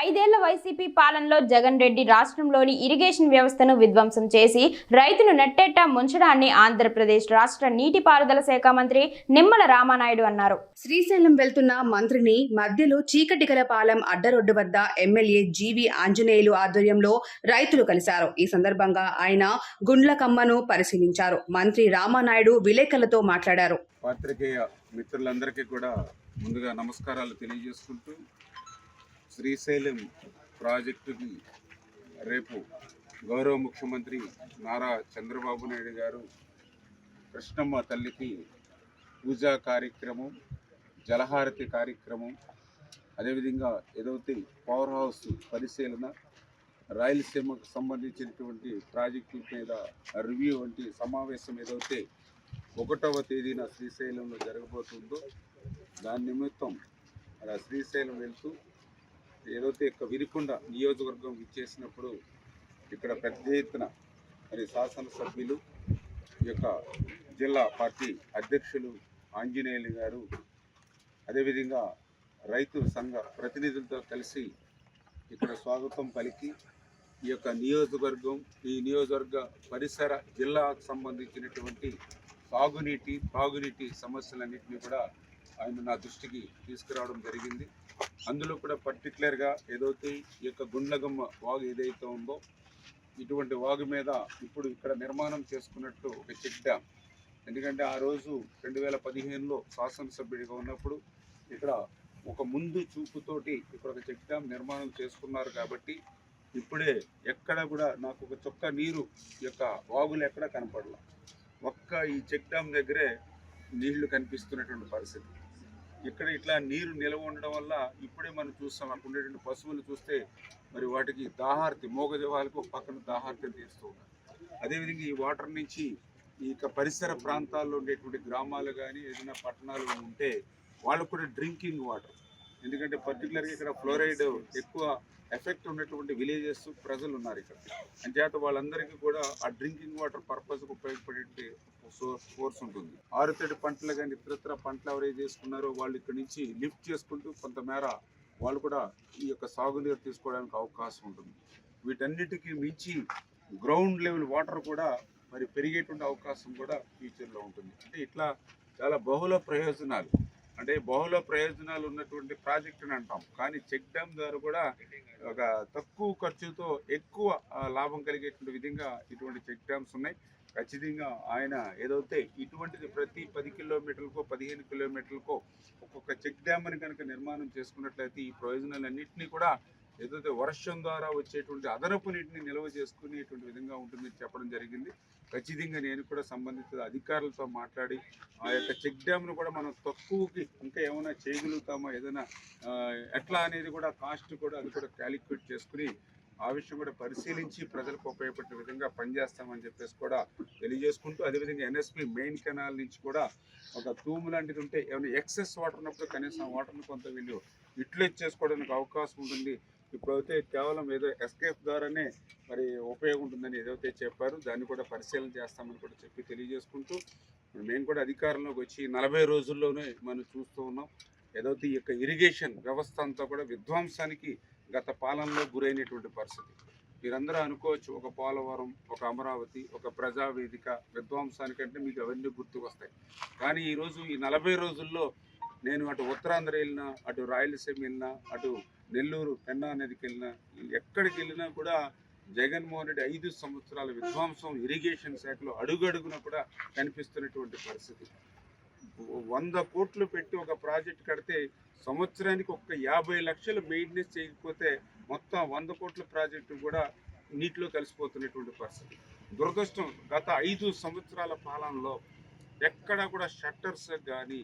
ఐదేళ్ళ వైసీపీ పాలనలో జగన్ రెడ్డి రాష్ట్రంలోని ఇరిగేషన్ వ్యవస్థను విధ్వంసం చేసి రైతును నెట్టేట్టా ముంచడాన్ని ఆంధ్రప్రదేశ్ రాష్ట్ర నీటిపారుదల శాఖ మంత్రి నిమ్మల రామానాయుడు అన్నారు. శ్రీశైలం వెళ్తున్న మంత్రిని మధ్యలో చీకటిగల పాలెం అడ్డరొడ్డు వద్ద ఎమ్మెల్యే జీవి ఆంజనేయులు ఆధ్వర్యంలో రైతులు కలిశారు. ఈ సందర్భంగా ఆయన గుండ్లకమ్మను పరిశీలించారు. మంత్రి రామానాయుడు విలేకరులతో మాట్లాడారు. పాత్రికేయ మిత్రులందరికీ కూడా ముందుగా నమస్కారాలు తెలియజేసుకుంటూ శ్రీశైలం ప్రాజెక్టుని రేపు గౌరవ ముఖ్యమంత్రి నారా చంద్రబాబు నాయుడు గారు కృష్ణమ్మ తల్లికి పూజా కార్యక్రమం జలహారతి కార్యక్రమం అదేవిధంగా ఏదైతే పవర్ హౌస్ పరిశీలన రాయలసీమకు సంబంధించినటువంటి ప్రాజెక్టుల మీద రివ్యూ వంటి సమావేశం ఏదైతే ఒకటవ తేదీన శ్రీశైలంలో జరగబోతుందో దాని నిమిత్తం అలా శ్రీశైలం వెళ్తూ ఏదైతే ఇక విరికొండ నియోజకవర్గం ఇచ్చేసినప్పుడు ఇక్కడ పెద్ద ఎత్తున మరి శాసనసభ్యులు ఈ యొక్క జిల్లా పార్టీ అధ్యక్షులు ఆంజనేయులు గారు అదేవిధంగా రైతు సంఘ ప్రతినిధులతో కలిసి ఇక్కడ స్వాగతం పలికి ఈ యొక్క నియోజకవర్గం ఈ నియోజకవర్గ పరిసర జిల్లాకు సంబంధించినటువంటి సాగునీటి తాగునీటి సమస్యలన్నింటినీ కూడా ఆయన నా దృష్టికి తీసుకురావడం జరిగింది. అందులో కూడా పర్టికులర్గా ఏదైతే ఈ యొక్క గుండ్లగమ్మ వాగు ఏదైతే ఉందో ఇటువంటి వాగు మీద ఇప్పుడు ఇక్కడ నిర్మాణం చేసుకున్నట్టు ఒక చెక్ డ్యామ్ ఎందుకంటే ఆ రోజు రెండు వేల పదిహేనులో శాసనసభ్యుడిగా ఉన్నప్పుడు ఇక్కడ ఒక ముందు చూపుతోటి ఇక్కడ ఒక చెక్ డ్యామ్ నిర్మాణం చేసుకున్నారు కాబట్టి ఇప్పుడే ఎక్కడ కూడా నాకు ఒక చొక్క నీరు ఈ యొక్క వాగులు ఎక్కడ కనపడలా. ఒక్క ఈ చెక్ డ్యామ్ దగ్గరే నీళ్ళు కనిపిస్తున్నటువంటి పరిస్థితి. ఇక్కడ ఇట్లా నీరు నిల్వ ఉండడం వల్ల ఇప్పుడే మనం చూస్తాం అక్కడ ఉండేటువంటి పశువులు చూస్తే మరి వాటికి దాహార్తి మోగజవాలకు పక్కన దాహార్తిని తీస్తూ ఉన్నారు. అదేవిధంగా ఈ వాటర్ నుంచి ఈ యొక్క పరిసర ప్రాంతాల్లో ఉండేటువంటి గ్రామాలు కానీ ఏదైనా పట్టణాలు ఉంటే వాళ్ళకు కూడా డ్రింకింగ్ వాటర్. ఎందుకంటే పర్టికులర్గా ఇక్కడ ఫ్లోరైడ్ ఎక్కువ ఎఫెక్ట్ ఉన్నటువంటి విలేజెస్ ప్రజలు ఉన్నారు ఇక్కడ. అంచేత వాళ్ళందరికీ కూడా ఆ డ్రింకింగ్ వాటర్ పర్పస్కి ఉపయోగపడే సోర్స్ ఉంటుంది. ఆరుతడి పంటలు కానీ ఇతరత్ర పంటలు ఎవరైతే చేసుకున్నారో వాళ్ళు ఇక్కడ నుంచి లిఫ్ట్ చేసుకుంటూ కొంతమేర వాళ్ళు కూడా ఈ యొక్క సాగునీరు తీసుకోవడానికి అవకాశం ఉంటుంది. వీటన్నిటికీ మించి గ్రౌండ్ లెవెల్ వాటర్ కూడా మరి పెరిగేటువంటి అవకాశం కూడా ఫ్యూచర్లో ఉంటుంది. అంటే ఇట్లా చాలా బహుళ ప్రయోజనాలు. అంటే బహుళ ప్రయోజనాలు ఉన్నటువంటి ప్రాజెక్ట్ అని అంటాం. కానీ చెక్ డ్యామ్ ద్వారా కూడా ఒక తక్కువ ఖర్చుతో ఎక్కువ లాభం కలిగేటువంటి విధంగా ఇటువంటి చెక్ డ్యామ్స్ ఉన్నాయి. ఖచ్చితంగా ఆయన ఏదైతే ఇటువంటిది ప్రతి పది కిలోమీటర్లకో పదిహేను కిలోమీటర్లకో ఒక్కొక్క చెక్ డ్యామ్ అని కనుక నిర్మాణం చేసుకున్నట్లయితే ఈ ప్రయోజనాలన్నింటినీ కూడా ఏదైతే వర్షం ద్వారా వచ్చేటువంటి అదనపు నీటిని నిల్వ చేసుకునేటువంటి విధంగా ఉంటుందని చెప్పడం జరిగింది. ఖచ్చితంగా నేను కూడా సంబంధిత అధికారులతో మాట్లాడి ఆ యొక్క చెక్ డ్యామ్ను కూడా మనం తక్కువకి ఇంకా ఏమైనా చేయగలుగుతామా ఏదైనా ఎట్లా అనేది కూడా కాస్ట్ కూడా అది కూడా క్యాలిక్యులేట్ చేసుకుని ఆ విషయం కూడా పరిశీలించి ప్రజలకు ఉపయోగపడే విధంగా పనిచేస్తామని చెప్పేసి కూడా తెలియజేసుకుంటూ అదేవిధంగా ఎన్ఎస్పి మెయిన్ కెనాల్ నుంచి కూడా ఒక తూము లాంటిది ఉంటే ఏమైనా ఎక్సెస్ వాటర్ ఉన్నప్పుడు కనీసం ఆ వాటర్ని కొంత వీళ్ళు యూటిలైజ్ చేసుకోవడానికి అవకాశం ఉంటుంది. ఇప్పుడైతే కేవలం ఏదో ఎస్కేప్ ద్వారానే మరి ఉపయోగం ఉంటుందని ఏదైతే చెప్పారు దాన్ని కూడా పరిశీలన చేస్తామని కూడా చెప్పి తెలియజేసుకుంటూ మేము కూడా అధికారంలోకి వచ్చి నలభై రోజుల్లోనే మనం చూస్తూ ఉన్నాం. ఏదైతే ఈ యొక్క ఇరిగేషన్ వ్యవస్థ అంతా కూడా విధ్వంసానికి గత పాలనలో గురైనటువంటి పరిస్థితి. మీరందరూ అనుకోవచ్చు ఒక పోలవరం ఒక అమరావతి ఒక ప్రజావేదిక విధ్వంసానికంటే మీకు అవన్నీ గుర్తుకొస్తాయి. కానీ ఈరోజు ఈ నలభై రోజుల్లో నేను అటు ఉత్తరాంధ్ర వెళ్ళినా అటు రాయలసీమ వెళ్ళినా అటు నెల్లూరు పెన్నా నదికి వెళ్ళినా ఎక్కడికి వెళ్ళినా కూడా జగన్మోహన్ రెడ్డి ఐదు సంవత్సరాల విధ్వంసం ఇరిగేషన్ శాఖలో అడుగడుగున కూడా కనిపిస్తున్నటువంటి పరిస్థితి. వంద కోట్లు పెట్టి ఒక ప్రాజెక్ట్ కడితే సంవత్సరానికి ఒక యాభై లక్షలు మెయింటెనెన్స్ చేయకపోతే మొత్తం వంద కోట్ల ప్రాజెక్టు కూడా నీటిలో కలిసిపోతున్నటువంటి పరిస్థితి. దురదృష్టం గత ఐదు సంవత్సరాల పాలనలో ఎక్కడ కూడా షట్టర్స్ కానీ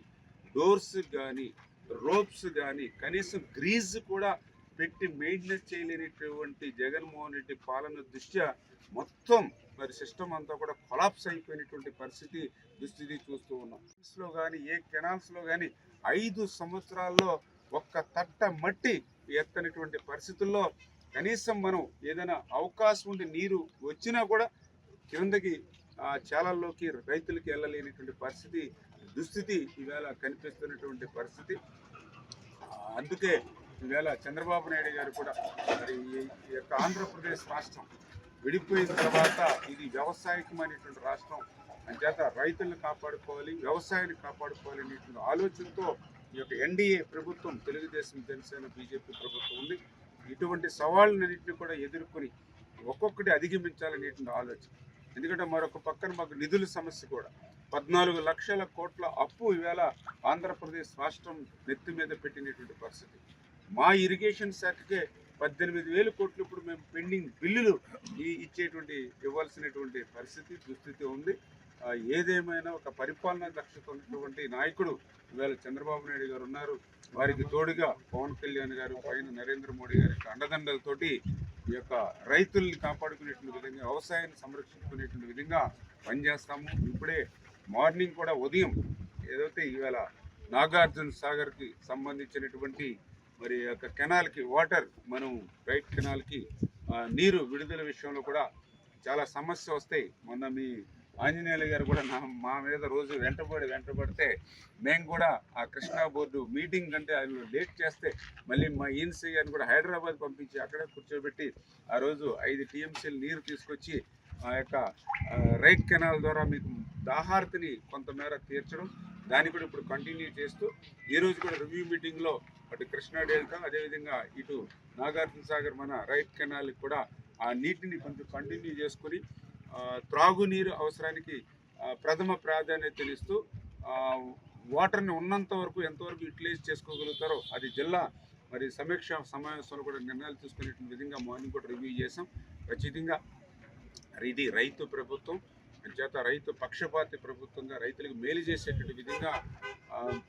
డోర్స్ కానీ రోప్స్ కానీ కనీసం గ్రీజ్ కూడా పెట్టి మెయింటెనెన్స్ చేయలేనటువంటి జగన్మోహన్ రెడ్డి పాలన దృష్ట్యా మొత్తం మరి సిస్టమ్ అంతా కూడా కొలాప్స్ అయిపోయినటువంటి పరిస్థితి దుస్థితి చూస్తూ ఉన్నాం. లో కానీ ఏ కెనాల్స్లో కానీ ఐదు సంవత్సరాల్లో ఒక్క తట్ట మట్టి ఎత్తనటువంటి పరిస్థితుల్లో కనీసం మనం ఏదైనా అవకాశం ఉండి నీరు వచ్చినా కూడా కిందకి చాలల్లోకి రైతులకి వెళ్ళలేనటువంటి పరిస్థితి దుస్థితి ఈవేళ కనిపిస్తున్నటువంటి పరిస్థితి. అందుకే ఈవేళ చంద్రబాబు నాయుడు గారు కూడా మరి ఈ- ఈ యొక్క ఆంధ్రప్రదేశ్ రాష్ట్రం విడిపోయిన తర్వాత ఇది వ్యవసాయకమైనటువంటి రాష్ట్రం. అంచేత రైతులను కాపాడుకోవాలి వ్యవసాయాన్ని కాపాడుకోవాలి అనేటువంటి ఆలోచనతో ఈ యొక్క ఎన్డీఏ ప్రభుత్వం తెలుగుదేశం జనసేన బీజేపీ ప్రభుత్వం ఉంది. ఇటువంటి సవాళ్ళన్నింటినీ కూడా ఎదుర్కొని ఒక్కొక్కటి అధిగమించాలనేటువంటి ఆలోచన. ఎందుకంటే మరొక పక్కన మాకు నిధుల సమస్య కూడా. పద్నాలుగు లక్షల కోట్ల అప్పు ఈవేళ ఆంధ్రప్రదేశ్ రాష్ట్రం నెత్తి మీద పెట్టినటువంటి పరిస్థితి. మా ఇరిగేషన్ శాఖకే పద్దెనిమిది వేల కోట్లు ఇప్పుడు మేము పెండింగ్ బిల్లులు ఈ ఇచ్చేటువంటి ఇవ్వాల్సినటువంటి పరిస్థితి దుస్థితి ఉంది. ఏదేమైనా ఒక పరిపాలన దక్షత ఉన్నటువంటి నాయకుడు ఇవాళ చంద్రబాబు నాయుడు గారు ఉన్నారు. వారికి తోడుగా పవన్ కళ్యాణ్ గారు పైన నరేంద్ర మోడీ గారి అండదండలతోటి ఈ యొక్క రైతుల్ని కాపాడుకునేటువంటి విధంగా వ్యవసాయాన్ని సంరక్షించుకునేటువంటి విధంగా పనిచేస్తాము. ఇప్పుడే మార్నింగ్ కూడా ఉదయం ఏదైతే ఇవాళ నాగార్జున సాగర్కి సంబంధించినటువంటి మరి యొక్క కెనాల్కి వాటర్ మనం రైట్ కెనాల్కి నీరు విడుదల విషయంలో కూడా చాలా సమస్య వస్తాయి మొన్న మీ ఆంజనేయులు గారు కూడా నా మా మీద రోజు వెంటబడి వెంటబడితే మేము కూడా ఆ కృష్ణా బోర్డు మీటింగ్ కంటే ఆయన లేట్ చేస్తే మళ్ళీ మా ఈఎన్సీ గారిని కూడా హైదరాబాద్ పంపించి అక్కడే కూర్చోబెట్టి ఆ రోజు ఐదు టీఎంసీలు నీరు తీసుకొచ్చి ఆ యొక్క రైట్ కెనాల్ ద్వారా మీకు దాహార్తిని కొంతమేర తీర్చడం. దాన్ని కూడా ఇప్పుడు కంటిన్యూ చేస్తూ ఈరోజు రోజు కూడా రివ్యూ మీటింగ్లో అటు కృష్ణా డెల్టా అదేవిధంగా ఇటు నాగార్జున సాగర్ మన రైట్ కెనాల్కి కూడా ఆ నీటిని కొంచెం కంటిన్యూ చేసుకొని త్రాగునీరు అవసరానికి ప్రథమ ప్రాధాన్యతనిస్తూ వాటర్ని ఉన్నంత వరకు ఎంతవరకు యూటిలైజ్ చేసుకోగలుగుతారో అది జిల్లా మరి సమీక్ష సమావేశంలో కూడా నిర్ణయాలు తీసుకునే విధంగా మార్నింగ్ కూడా రివ్యూ చేసాం ఖచ్చితంగా ఇది రైతు ప్రభుత్వం చేత రైతు పక్షపాతి ప్రభుత్వంగా రైతులకు మేలు చేసేటువంటి విధంగా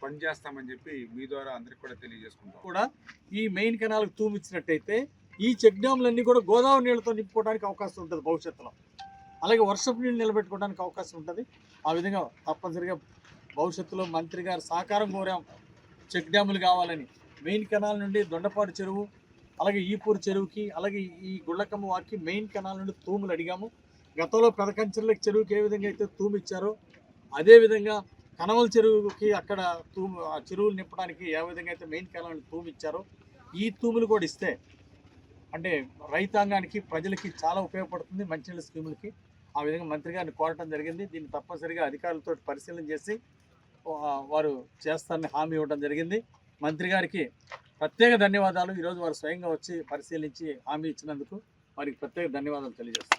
పనిచేస్తామని చెప్పి మీ ద్వారా అందరికి కూడా తెలియజేసుకుంటాం కూడా ఈ మెయిన్ కెనాల్కి తూమిచ్చినట్టయితే ఈ చెక్ డ్యామ్లన్నీ కూడా గోదావరి నీళ్ళతో నింపుకోవడానికి అవకాశం ఉంటుంది భవిష్యత్తులో. అలాగే వర్షపు నీళ్ళు నిలబెట్టుకోవడానికి అవకాశం ఉంటుంది. ఆ విధంగా తప్పనిసరిగా భవిష్యత్తులో మంత్రి గారు సహకారం కోరాం. చెక్ డ్యాములు కావాలని. మెయిన్ కెనాల్ నుండి దొండపాడు చెరువు అలాగే ఈపూరు చెరువుకి అలాగే ఈ గుళ్ళకమ్మ వాకి మెయిన్ కెనాల్ నుండి తూములు అడిగాము. గతంలో పెదకంచెర్లకు చెరువుకి ఏ విధంగా అయితే తూము ఇచ్చారో అదేవిధంగా కనవల చెరువుకి అక్కడ తూము ఆ చెరువులు నింపడానికి ఏ విధంగా అయితే మెయిన్ కెనాల్ నుండి తూము ఇచ్చారో ఈ తూములు కూడా ఇస్తే అంటే రైతాంగానికి ప్రజలకి చాలా ఉపయోగపడుతుంది మంచినీళ్ళ స్కీములకి. ఆ విధంగా మంత్రి గారిని కోరటం జరిగింది. దీన్ని తప్పనిసరిగా అధికారులతో పరిశీలన చేసి వారు చేస్తారని హామీ ఇవ్వడం జరిగింది. మంత్రి గారికి ప్రత్యేక ధన్యవాదాలు. ఈరోజు వారు స్వయంగా వచ్చి పరిశీలించి హామీ ఇచ్చినందుకు వారికి ప్రత్యేక ధన్యవాదాలు తెలియజేస్తారు